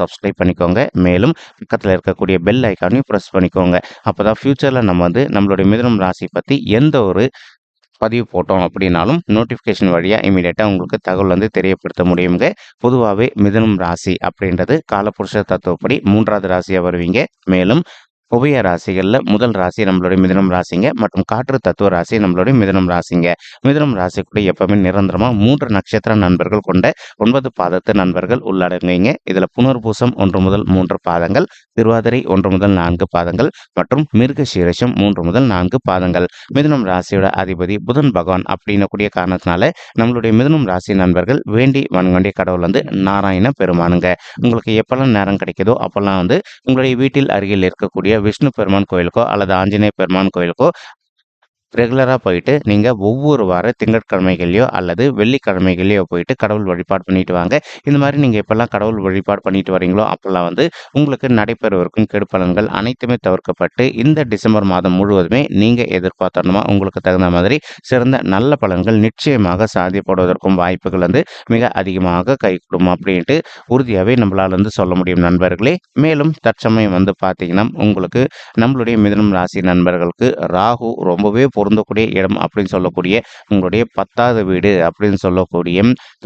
Subscribe பண்ணிக்கோங்க. மேலும் பக்கத்தில் இருக்கக்கூடிய பெல் ஐக்கானையும் ப்ரெஸ் பண்ணிக்கோங்க. அப்போ தான் ஃப்யூச்சரில் நம்ம வந்து நம்மளுடைய மிதனம் ராசி பற்றி எந்த ஒரு பதிவு போட்டோம் அப்படின்னாலும் நோட்டிஃபிகேஷன் வழியாக இமீடியட்டாக உங்களுக்கு தகவல் வந்து தெரியப்படுத்த முடியுங்க. பொதுவாகவே மிதனம் ராசி அப்படின்றது காலப்புருஷ தத்துவப்படி மூன்றாவது ராசியாக வருவீங்க. மேலும் உபய ராசிகளில் முதல் ராசி நம்மளுடைய மிதனம் ராசிங்க. மற்றும் காற்று தத்துவ ராசி நம்மளுடைய மிதனம் ராசிங்க. மிதனம் ராசி கூட எப்பவுமே நிரந்தரமாக மூன்று நட்சத்திர நண்பர்கள் கொண்ட ஒன்பது பாதத்து நண்பர்கள் உள்ளடங்குவீங்க. இதில் புனர்பூசம் ஒன்று முதல் மூன்று பாதங்கள் திருவாதிரை ஒன்று முதல் நான்கு பாதங்கள் மற்றும் மிருக சீரஷம் மூன்று முதல் நான்கு பாதங்கள். மிதுனம் ராசியோட அதிபதி புதன் பகவான் அப்படின்னக்கூடிய காரணத்தினால நம்மளுடைய மிதுனம் ராசி நண்பர்கள் வேண்டி வணங்கண்டிய கடவுள் வந்து நாராயண பெருமானுங்க. உங்களுக்கு எப்பெல்லாம் நேரம் கிடைக்குதோ அப்பெல்லாம் வந்து உங்களுடைய வீட்டில் அருகில் இருக்கக்கூடிய விஷ்ணு பெருமான் கோயிலுக்கோ அல்லது ஆஞ்சநேய பெருமான் கோயிலுக்கோ ரெகுலராக போயிட்டு நீங்கள் ஒவ்வொரு வார திங்கட்கிழமைகளையோ அல்லது வெள்ளிக்கிழமைகளையோ போயிட்டு கடவுள் வழிபாடு பண்ணிட்டு வாங்க. இந்த மாதிரி நீங்கள் எப்போல்லாம் கடவுள் வழிபாடு பண்ணிட்டு வரீங்களோ அப்போல்லாம் வந்து உங்களுக்கு நடைபெறவிருக்கும் கெடுப்பலன்கள் அனைத்துமே தவிர்க்கப்பட்டு இந்த டிசம்பர் மாதம் முழுவதுமே நீங்கள் எதிர்பார்த்தணுமா உங்களுக்கு தகுந்த மாதிரி சிறந்த நல்ல பலன்கள் நிச்சயமாக சாதியப்படுவதற்கும் வாய்ப்புகள் வந்து மிக அதிகமாக கை அப்படின்ட்டு உறுதியாகவே நம்மளால் வந்து சொல்ல முடியும் நண்பர்களே. மேலும் தற்சமயம் வந்து பார்த்தீங்கன்னா உங்களுக்கு நம்மளுடைய மிதனம் ராசி நண்பர்களுக்கு ராகு ரொம்பவே பொருந்தக்கூடிய இடம் அப்படின்னு சொல்லக்கூடிய உங்களுடைய பத்தாவது வீடு அப்படின்னு சொல்லக்கூடிய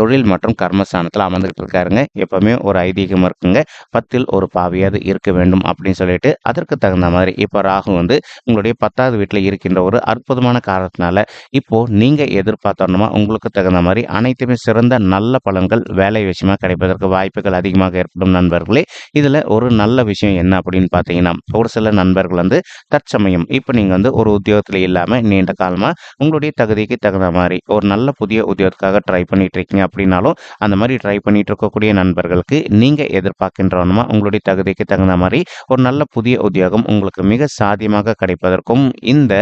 தொழில் மற்றும் கர்மஸ்தானத்தில் அமர்ந்துகிட்டு இருக்காருங்க. எப்பவுமே ஒரு ஐதீகம் இருக்குங்க. பத்தில் ஒரு பாவியாவது இருக்க வேண்டும் அப்படின்னு சொல்லிட்டு அதற்கு தகுந்த மாதிரி இப்போ ராகு வந்து உங்களுடைய பத்தாவது வீட்டில் இருக்கின்ற ஒரு அற்புதமான காரணத்தினால இப்போ நீங்க எதிர்பார்த்தோம்னா உங்களுக்கு தகுந்த மாதிரி அனைத்துமே சிறந்த நல்ல பலன்கள் வேலை விஷயமா கிடைப்பதற்கு வாய்ப்புகள் அதிகமாக ஏற்படும் நண்பர்களே. இதுல ஒரு நல்ல விஷயம் என்ன அப்படின்னு பார்த்தீங்கன்னா ஒரு சில நண்பர்கள் வந்து தற்சமயம் இப்போ நீங்க வந்து ஒரு உத்தியோகத்தில் இல்லாம நீண்ட காலமாக உங்களுடைய தகுதிக்கு தகுந்த மாதிரி ஒரு நல்ல புதிய உத்தியோகத்துக்காக ட்ரை பண்ணிட்டு இருக்கீங்க அப்படின்னாலும் அந்த மாதிரி ட்ரை பண்ணிட்டு இருக்கக்கூடிய நண்பர்களுக்கு நீங்கள் எதிர்பார்க்கின்றவனுமா உங்களுடைய தகுதிக்கு தகுந்த மாதிரி ஒரு நல்ல புதிய உத்தியோகம் உங்களுக்கு மிக சாத்தியமாக கிடைப்பதற்கும் இந்த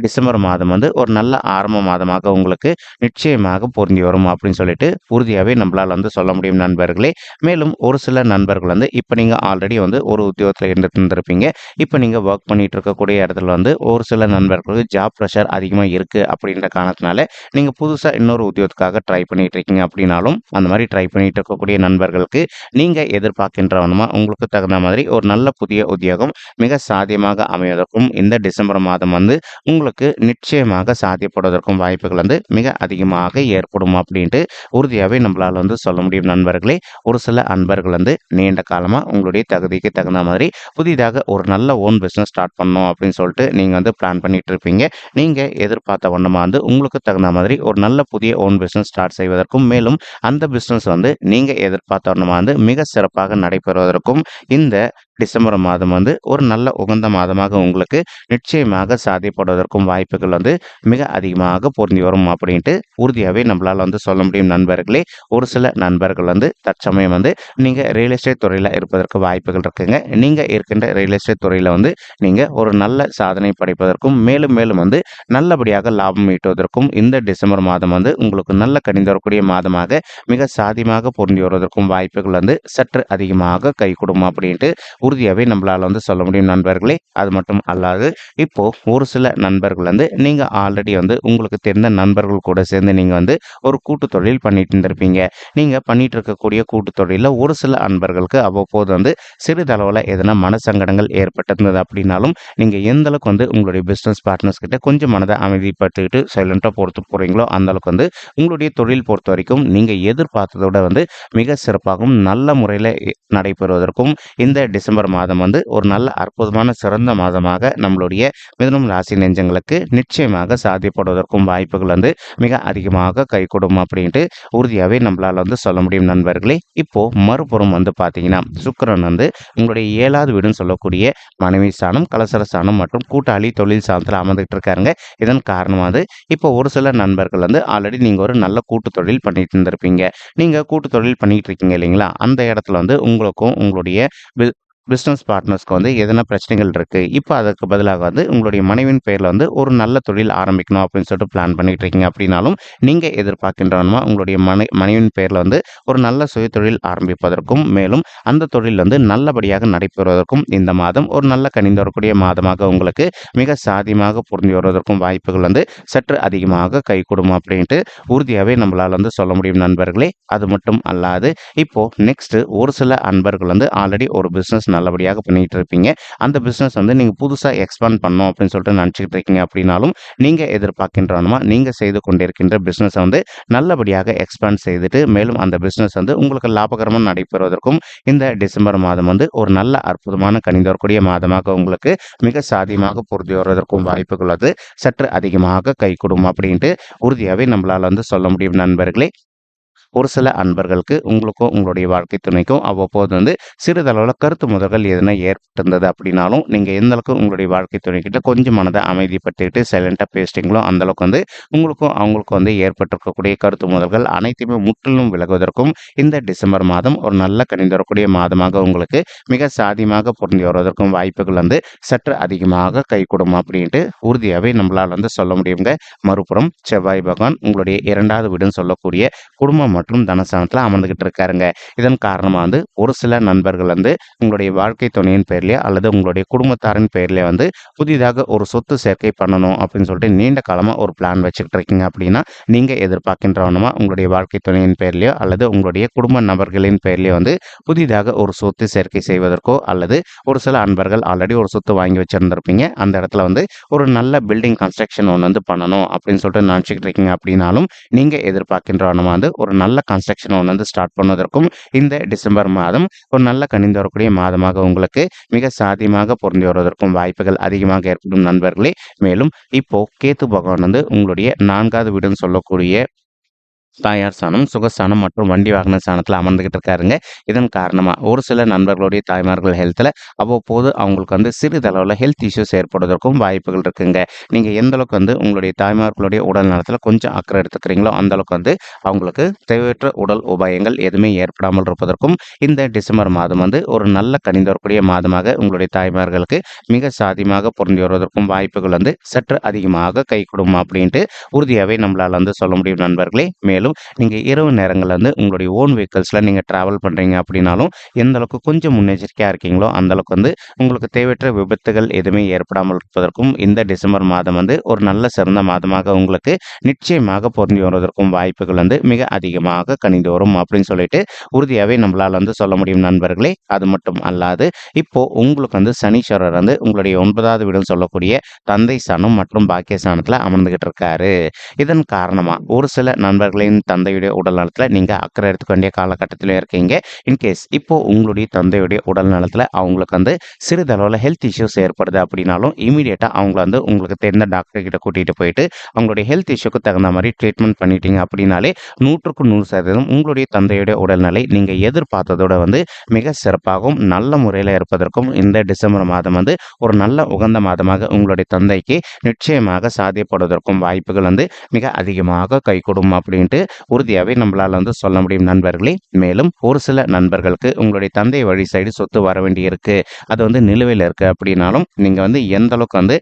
டிசம்பர் மாதம் வந்து ஒரு நல்ல ஆரம்ப மாதமாக உங்களுக்கு நிச்சயமாக பொருந்தி வரும் அப்படின்னு சொல்லிட்டு உறுதியாகவே நம்மளால் வந்து சொல்ல முடியும் நண்பர்களே. மேலும் ஒரு சில நண்பர்கள் வந்து இப்போ நீங்கள் ஆல்ரெடி வந்து ஒரு உத்தியோகத்தில் இருந்துட்டு இருந்திருப்பீங்க இப்போ நீங்கள் ஒர்க் பண்ணிட்டு இருக்கக்கூடிய இடத்துல வந்து ஒரு சில நண்பர்களுக்கு ஜாப் ப்ரெஷர் அதிகமாக இருக்குது அப்படின்ற காரணத்தினால நீங்கள் புதுசாக இன்னொரு உத்தியோகத்துக்காக ட்ரை பண்ணிகிட்டு இருக்கீங்க அப்படின்னாலும் அந்த மாதிரி ட்ரை பண்ணிகிட்டு இருக்கக்கூடிய நண்பர்களுக்கு நீங்கள் எதிர்பார்க்கின்றவனுமா உங்களுக்கு தகுந்த மாதிரி ஒரு நல்ல புதிய உத்தியோகம் மிக சாத்தியமாக அமைவதற்கும் இந்த டிசம்பர் மாதம் வந்து உங்களுக்கு நிச்சயமாக சாத்தியப்படுவதற்கும் வாய்ப்புகள் வந்து மிக அதிகமாக ஏற்படும் அப்படின்ட்டு உறுதியாகவே நம்மளால் வந்து சொல்ல முடியும். நண்பர்களே ஒரு சில அன்பர்கள் வந்து நீண்ட காலமாக உங்களுடைய தகுதிக்கு தகுந்த மாதிரி புதிதாக ஒரு நல்ல ஓன் பிஸ்னஸ் ஸ்டார்ட் பண்ணணும் அப்படின்னு சொல்லிட்டு நீங்கள் வந்து பிளான் பண்ணிட்டு இருப்பீங்க. நீங்கள் எதிர்பார்த்த வண்ணமாக வந்து உங்களுக்கு தகுந்த மாதிரி ஒரு நல்ல புதிய ஓன் பிஸ்னஸ் ஸ்டார்ட் செய்வதற்கும் மேலும் அந்த பிஸ்னஸ் வந்து நீங்கள் எதிர்பார்த்த வண்ணமாக வந்து மிக சிறப்பாக நடைபெறுவதற்கும் இந்த டிசம்பர் மாதம் வந்து ஒரு நல்ல உகந்த மாதமாக உங்களுக்கு நிச்சயமாக சாதிப்படுவதற்கும் வாய்ப்புகள் வந்து மிக அதிகமாக பொருந்தி வரும் அப்படின்ட்டு உறுதியாகவே நம்மளால் வந்து சொல்ல முடியும் நண்பர்களே. ஒரு சில நண்பர்கள் வந்து தற்சமயம் வந்து நீங்கள் ரியல் எஸ்டேட் துறையில் இருப்பதற்கு வாய்ப்புகள் இருக்குங்க. நீங்கள் இருக்கின்ற ரியல் எஸ்டேட் துறையில் வந்து நீங்கள் ஒரு நல்ல சாதனை படைப்பதற்கும் மேலும் மேலும் வந்து நல்லபடியாக லாபம் ஈட்டுவதற்கும் இந்த டிசம்பர் மாதம் வந்து உங்களுக்கு நல்ல கணிந்து வரக்கூடிய மாதமாக மிக சாதியமாக பொருந்தி வருவதற்கும் வாய்ப்புகள் வந்து சற்று அதிகமாக கை கொடுக்கும் அப்படின்ட்டு உறுதியாகவே நம்மளால் வந்து சொல்ல முடியும் நண்பர்களே. அது மட்டும் அல்லாது இப்போது ஒரு சில நண்பர்கள் வந்து நீங்கள் ஆல்ரெடி வந்து உங்களுக்கு தெரிந்த நண்பர்கள் கூட சேர்ந்து நீங்கள் வந்து ஒரு கூட்டு தொழில் பண்ணிட்டு இருந்திருப்பீங்க. நீங்கள் பண்ணிட்டு இருக்கக்கூடிய கூட்டு தொழிலில் ஒரு சில அன்பர்களுக்கு அவ்வப்போது வந்து சிறிதளவில் எதனா மனசங்கடங்கள் ஏற்பட்டிருந்தது அப்படின்னாலும் நீங்கள் எந்த அளவுக்கு வந்து உங்களுடைய பிஸ்னஸ் பார்ட்னர்ஸ் கிட்ட கொஞ்சம் மனதை அமைதிப்படுத்திக்கிட்டு சைலண்ட்டாக பொறுத்து போகிறீங்களோ அந்த அளவுக்கு வந்து உங்களுடைய தொழில் பொறுத்த வரைக்கும் நீங்கள் எதிர்பார்த்ததோட வந்து மிக சிறப்பாகவும் நல்ல முறையில் நடைபெறுவதற்கும் இந்த டிசம்பர் டிசம்பர் மாதம் வந்து ஒரு நல்ல அற்புதமான சிறந்த மாதமாக நம்மளுடைய மிதனம் ராசி நெஞ்சங்களுக்கு நிச்சயமாக சாத்தியப்படுவதற்கும் வாய்ப்புகள் வந்து மிக அதிகமாக கைகூடும் அப்படின்ட்டு உறுதியாகவே நம்மளால் வந்து சொல்ல முடியும் நண்பர்களே. இப்போ மறுபுறம் வந்து பார்த்தீங்கன்னா சுக்கரன் வந்து உங்களுடைய ஏழாவது வீடுன்னு சொல்லக்கூடிய மனைவி ஸ்தானம் கலசர ஸ்தானம் மற்றும் கூட்டாளி தொழில் சாணத்தில் அமர்ந்துகிட்டு இருக்காருங்க. இதன் காரணமாக இப்போ ஒரு சில நண்பர்கள் வந்து ஆல்ரெடி நீங்கள் ஒரு நல்ல கூட்டு தொழில் பண்ணிட்டு இருந்திருப்பீங்க. நீங்கள் கூட்டு தொழில் பண்ணிட்டு இருக்கீங்க இல்லைங்களா? அந்த இடத்துல வந்து உங்களுக்கும் உங்களுடைய வி- பிஸ்னஸ் பார்ட்னர்ஸ்க்கு வந்து எதனா பிரச்சனைகள் இருக்குது இப்போ அதற்கு பதிலாக வந்து உங்களுடைய மனைவியின் பெயரில் வந்து ஒரு நல்ல தொழில் ஆரம்பிக்கணும் அப்படின்னு சொல்லிட்டு பிளான் பண்ணிட்டு இருக்கீங்க அப்படின்னாலும் நீங்கள் எதிர்பார்க்கின்றவனுமா உங்களுடைய மனை மனைவின் பெயரில் வந்து ஒரு நல்ல சுய தொழில் ஆரம்பிப்பதற்கும் மேலும் அந்த தொழில் வந்து நல்லபடியாக நடைபெறுவதற்கும் இந்த மாதம் ஒரு நல்ல கனிந்து வரக்கூடிய மாதமாக உங்களுக்கு மிக சாதியமாக பொருந்தி வருவதற்கும் வாய்ப்புகள் வந்து சற்று அதிகமாக கைகூடும் அப்படின்ட்டு உறுதியாகவே நம்மளால் வந்து சொல்ல முடியும் நண்பர்களே. அது மட்டும் அல்லாது இப்போது நெக்ஸ்ட்டு ஒரு சில அன்பர்கள் வந்து ஆல்ரெடி ஒரு பிஸ்னஸ் நல்லபடியாக பண்ணிகிட்டு இருப்பீங்க அந்த பிஸ்னஸ் வந்து நீங்கள் புதுசாக எக்ஸ்பேண்ட் பண்ணணும் அப்படின்னு சொல்லிட்டு நினச்சிக்கிட்டு இருக்கீங்க அப்படின்னாலும் நீங்கள் எதிர்பார்க்கின்றவனுமா நீங்கள் செய்து கொண்டிருக்கின்ற பிஸ்னஸை வந்து நல்லபடியாக எக்ஸ்பேண்ட் செய்துட்டு மேலும் அந்த பிஸ்னஸ் வந்து உங்களுக்கு லாபகரமாக நடைபெறுவதற்கும் இந்த டிசம்பர் மாதம் வந்து ஒரு நல்ல அற்புதமான கணிந்து வரக்கூடிய மாதமாக உங்களுக்கு மிக சாதியமாக பொருந்தி வருவதற்கும் வாய்ப்புகள் வந்து சற்று அதிகமாக கைகூடும் அப்படின்ட்டு உறுதியாகவே நம்மளால் வந்து சொல்ல முடியும் நண்பர்களே. ஒரு சில அன்பர்களுக்கு உங்களுக்கும் உங்களுடைய வாழ்க்கை துணைக்கும் அவ்வப்போது வந்து சிறிதளவில் கருத்து முதல்கள் எதுனா ஏற்பட்டிருந்தது அப்படின்னாலும் நீங்கள் எந்த அளவுக்கு உங்களுடைய வாழ்க்கை துணைக்கிட்ட கொஞ்சம் மனதை அமைதிப்படுத்திக்கிட்டு சைலண்ட்டாக பேசிட்டீங்களோ அந்தளவுக்கு வந்து உங்களுக்கும் அவங்களுக்கும் வந்து ஏற்பட்டிருக்கக்கூடிய கருத்து முதல்கள் அனைத்தையுமே முற்றிலும் விலகுவதற்கும் இந்த டிசம்பர் மாதம் ஒரு நல்ல கணிந்து வரக்கூடிய மாதமாக உங்களுக்கு மிக சாதியமாக பொருந்தி வருவதற்கும் வாய்ப்புகள் வந்து சற்று அதிகமாக கைகூடும் அப்படின்ட்டு உறுதியாகவே நம்மளால் வந்து சொல்ல முடியுங்க. மறுபுறம் செவ்வாய் பகவான் உங்களுடைய இரண்டாவது வீடுன்னு சொல்லக்கூடிய குடும்பம் மற்றும் தனஸ்தானத்தில் அமர்ந்துகிட்டு இருக்காருங்க. இதன் காரணமாக வந்து ஒரு சில நண்பர்கள் வந்து உங்களுடைய வாழ்க்கை துணையின் பேர்லேயே அல்லது உங்களுடைய குடும்பத்தாரின் பேர்லேயே வந்து புதிதாக ஒரு சொத்து சேர்க்கை பண்ணணும் அப்படின்னு சொல்லிட்டு நீண்ட காலமாக ஒரு பிளான் வச்சுக்கிட்டு இருக்கீங்க அப்படின்னா நீங்கள் எதிர்பார்க்கின்றவனமா உங்களுடைய வாழ்க்கை துணையின் பேர்லையோ அல்லது உங்களுடைய குடும்ப நபர்களின் பேர்லேயோ வந்து புதிதாக ஒரு சொத்து சேர்க்கை செய்வதற்கோ அல்லது ஒரு சில அன்பர்கள் ஆல்ரெடி ஒரு சொத்து வாங்கி வச்சுருந்துருப்பீங்க. அந்த இடத்துல வந்து ஒரு நல்ல பில்டிங் கன்ஸ்ட்ரக்ஷன் ஒன்று வந்து பண்ணணும் அப்படின்னு சொல்லிட்டு நினச்சிக்கிட்டு இருக்கீங்க அப்படின்னாலும் நீங்கள் எதிர்பார்க்கின்றவனமா வந்து ஒரு நல்ல கன்ஸ்ட்ரக்ஷன் ஒன்று வந்து ஸ்டார்ட் பண்ணுவதற்கும் இந்த டிசம்பர் மாதம் ஒரு நல்ல கனிந்து வரக்கூடிய மாதமாக உங்களுக்கு மிக சாத்தியமாக பொருந்தி வருவதற்கும் வாய்ப்புகள் அதிகமாக ஏற்படும் நண்பர்களே. மேலும் இப்போ கேத்து பகவான் வந்து உங்களுடைய நான்காவது வீடுன்னு சொல்லக்கூடிய தாயார் ஸ்தானம் சுகஸ்தானம் மற்றும் வண்டி வாகன ஸ்தானத்தில் அமர்ந்துகிட்டு இருக்காருங்க இதன் காரணமாக ஒரு சில நண்பர்களுடைய தாய்மார்கள் ஹெல்த்தில் அவ்வப்போது அவங்களுக்கு வந்து சிறிதளவில் ஹெல்த் இஷ்யூஸ் ஏற்படுவதற்கும் வாய்ப்புகள் இருக்குங்க. நீங்கள் எந்த அளவுக்கு வந்து உங்களுடைய தாய்மார்களுடைய உடல் நலத்தில் கொஞ்சம் அக்கறை எடுத்துக்கிறீங்களோ அந்த அளவுக்கு வந்து அவங்களுக்கு தேவையற்ற உடல் உபாயங்கள் எதுவுமே ஏற்படாமல் இருப்பதற்கும் இந்த டிசம்பர் மாதம் வந்து ஒரு நல்ல கணிந்து வரக்கூடிய மாதமாக உங்களுடைய தாய்மார்களுக்கு மிக சாதியமாக பொருந்தி வருவதற்கும் வாய்ப்புகள் வந்து சற்று அதிகமாக கைகூடும் அப்படின்ட்டு உறுதியாகவே நம்மளால் வந்து சொல்ல முடியும் நண்பர்களே. மேலும் நீங்கள் இரவு நேரங்களில் வந்து உங்களுடைய ஓன் வெஹிக்கல்ஸில் நீங்கள் ட்ராவல் பண்ணுறீங்க அப்படின்னாலும் எந்த அளவுக்கு கொஞ்சம் முன்னெச்சரிக்கையாக இருக்கீங்களோ அந்தளவுக்கு வந்து உங்களுக்கு தேவையற்ற விபத்துகள் எதுவுமே ஏற்படாமல் இருப்பதற்கும் இந்த டிசம்பர் மாதம் வந்து ஒரு நல்ல சிறந்த மாதமாக உங்களுக்கு நிச்சயமாக பொருந்தி வருவதற்கும் வாய்ப்புகள் வந்து மிக அதிகமாக கணிந்து வரும் அப்படின்னு சொல்லிட்டு உறுதியாகவே நம்மளால் வந்து சொல்ல முடியும் நண்பர்களே. அது மட்டும் அல்லாது இப்போ உங்களுக்கு வந்து சனீஸ்வரர் வந்து உங்களுடைய ஒன்பதாவது வீடுன்னு சொல்லக்கூடிய தந்தை ஸ்தானம் மற்றும் பாக்கிய ஸ்தானத்தில் அமர்ந்துகிட்டு இருக்காரு. இதன் காரணமாக ஒரு சில தாயும் தந்தையுடைய உடல் நலத்தில் நீங்கள் அக்கறை எடுத்துக்க வேண்டிய காலகட்டத்திலும் இருக்கீங்க. இன்கேஸ் இப்போ உங்களுடைய தந்தையுடைய உடல் நலத்தில் அவங்களுக்கு வந்து சிறிதளவில் ஹெல்த் இஷ்யூஸ் ஏற்படுது அப்படின்னாலும் இமீடியட்டாக அவங்கள வந்து உங்களுக்கு தெரிந்த டாக்டர் கிட்ட கூட்டிகிட்டு போயிட்டு அவங்களுடைய ஹெல்த் இஷ்யூக்கு தகுந்த மாதிரி ட்ரீட்மெண்ட் பண்ணிட்டீங்க அப்படின்னாலே நூற்றுக்கு நூறு சதவீதம் உங்களுடைய தந்தையுடைய உடல்நிலை நீங்கள் எதிர்பார்த்ததோட வந்து மிக சிறப்பாகவும் நல்ல முறையில் இருப்பதற்கும் இந்த டிசம்பர் மாதம் வந்து ஒரு நல்ல உகந்த மாதமாக உங்களுடைய தந்தைக்கு நிச்சயமாக சாத்தியப்படுவதற்கும் வாய்ப்புகள் வந்து மிக அதிகமாக கைகூடும் அப்படின்ட்டு உறுதியாகவே நம்மளால் வந்து சொல்ல முடியும் நண்பர்களே. மேலும் ஒரு சில நண்பர்களுக்கு உங்களுடைய தந்தை வழி சைடு சொத்து வர வேண்டியிருக்கு. அது வந்து நிலுவையில் இருக்குது அப்படின்னாலும் நீங்கள் வந்து எந்த அளவுக்கு வந்து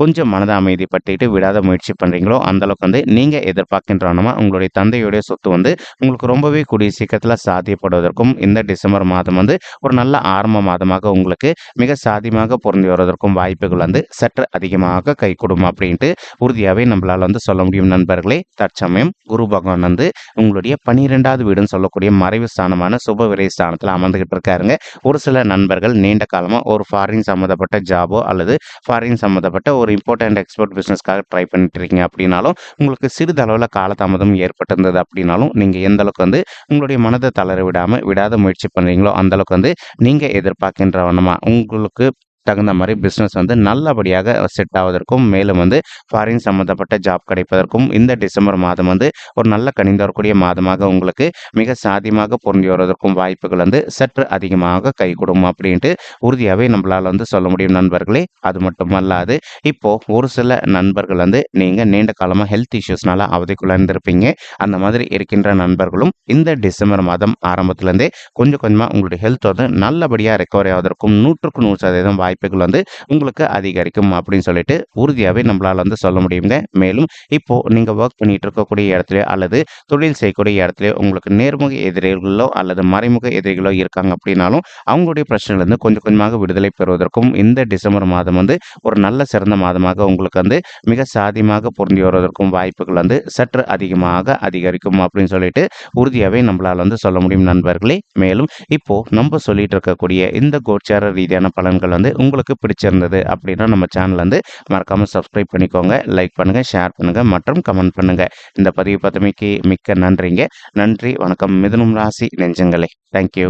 கொஞ்சம் மனதை அமைதிப்படுத்திட்டு விடாத முயற்சி பண்ணுறீங்களோ அந்தளவுக்கு வந்து நீங்கள் எதிர்பார்க்கின்றனமா உங்களுடைய தந்தையுடைய சொத்து வந்து உங்களுக்கு ரொம்பவே கூடிய சீக்கிரத்தில் சாத்தியப்படுவதற்கும் இந்த டிசம்பர் மாதம் வந்து ஒரு நல்ல ஆரம்ப மாதமாக உங்களுக்கு மிக சாதியமாக பொருந்தி வருவதற்கும் வாய்ப்புகள் வந்து சற்று அதிகமாக கைகூடும் அப்படின்ட்டு உறுதியாகவே நம்மளால் வந்து சொல்ல முடியும். நண்பர்களே தற்சமயம் குரு பகவான் வந்து உங்களுடைய பனிரெண்டாவது வீடுன்னு சொல்லக்கூடிய மறைவு ஸ்தானமான சுப விரை ஸ்தானத்தில் அமர்ந்துகிட்டு இருக்காருங்க. ஒரு சில நண்பர்கள் நீண்ட காலமாக ஒரு ஃபாரின் சம்மந்தப்பட்ட ஜாபோ அல்லது ஃபாரின் சம்மந்தப்பட்ட ஒரு ஒரு இம்போர்ட் அண்ட் எக்ஸ்போர்ட் பிஸ்னஸ்க்காக ட்ரை பண்ணிட்டு இருக்கீங்க அப்படின்னாலும் உங்களுக்கு சிறிதளவில் காலதாமதம் ஏற்பட்டிருந்தது அப்படின்னாலும் நீங்கள் எந்த அளவுக்கு வந்து உங்களுடைய மனதை தளர விடாமல் விடாத முயற்சி பண்ணுறீங்களோ அந்தளவுக்கு வந்து நீங்கள் எதிர்பார்க்கின்ற வண்ணமாக உங்களுக்கு தகுந்த மாதிரி பிஸ்னஸ் வந்து நல்லபடியாக செட் ஆவதற்கும் மேலும் வந்து ஃபாரின் சம்மந்தப்பட்ட ஜாப் கிடைப்பதற்கும் இந்த டிசம்பர் மாதம் வந்து ஒரு நல்ல கணிந்து வரக்கூடிய மாதமாக உங்களுக்கு மிக சாதியமாக பொருந்தி வருவதற்கும் வாய்ப்புகள் வந்து சற்று அதிகமாக கைகூடும் அப்படின்ட்டு உறுதியாகவே நம்மளால் வந்து சொல்ல முடியும் நண்பர்களே. அது மட்டுமல்லாது இப்போ ஒரு சில நண்பர்கள் வந்து நீங்கள் நீண்ட காலமாக ஹெல்த் இஷ்யூஸ்னால அவதிக்குள்ளிருப்பீங்க இருந்திருப்பீங்க அந்த மாதிரி இருக்கின்ற நண்பர்களும் இந்த டிசம்பர் மாதம் ஆரம்பத்துலேருந்தே கொஞ்சம் கொஞ்சமாக உங்களுடைய ஹெல்த் வந்து நல்லபடியாக ரெக்கவரி ஆவதற்கும் நூற்றுக்கு நூறு சதவீதம் வாய்ப்பு வாய்ப்புகள் வந்து உங்களுக்கு அதிகரிக்கும் அப்படின்னு சொல்லிட்டு உறுதியாகவே நம்மளால் வந்து சொல்ல முடியுங்க. மேலும் இப்போது நீங்கள் ஒர்க் பண்ணிட்டு இருக்கக்கூடிய இடத்துல அல்லது தொழில் செய்யக்கூடிய இடத்துல உங்களுக்கு நேர்முக எதிரிகளோ அல்லது மறைமுக எதிரிகளோ இருக்காங்க அப்படின்னாலும் அவங்களுடைய பிரச்சனையிலேருந்து கொஞ்சம் கொஞ்சமாக விடுதலை பெறுவதற்கும் இந்த டிசம்பர் மாதம் வந்து ஒரு நல்ல சிறந்த மாதமாக உங்களுக்கு வந்து மிக சாதியமாக பொருந்தி வருவதற்கும் வாய்ப்புகள் வந்து சற்று அதிகமாக அதிகரிக்கும் அப்படின்னு சொல்லிட்டு உறுதியாகவே நம்மளால் வந்து சொல்ல முடியும் நண்பர்களே. மேலும் இப்போ நம்ம சொல்லிட்டு இருக்கக்கூடிய இந்த கோச்சார ரீதியான பலன்கள் வந்து உங்களுக்கு பிடிச்சிருந்தது அப்படின்னா நம்ம சேனல் வந்து மறக்காமல் சப்ஸ்கிரைப் பண்ணிக்கோங்க லைக் பண்ணுங்கள் ஷேர் பண்ணுங்கள் மற்றும் கமெண்ட் பண்ணுங்கள் இந்த பதிவு பத்தமைக்கு மிக்க நன்றிங்க. நன்றி வணக்கம். மிதுனம் ராசி நெஞ்சங்களே. தேங்க்யூ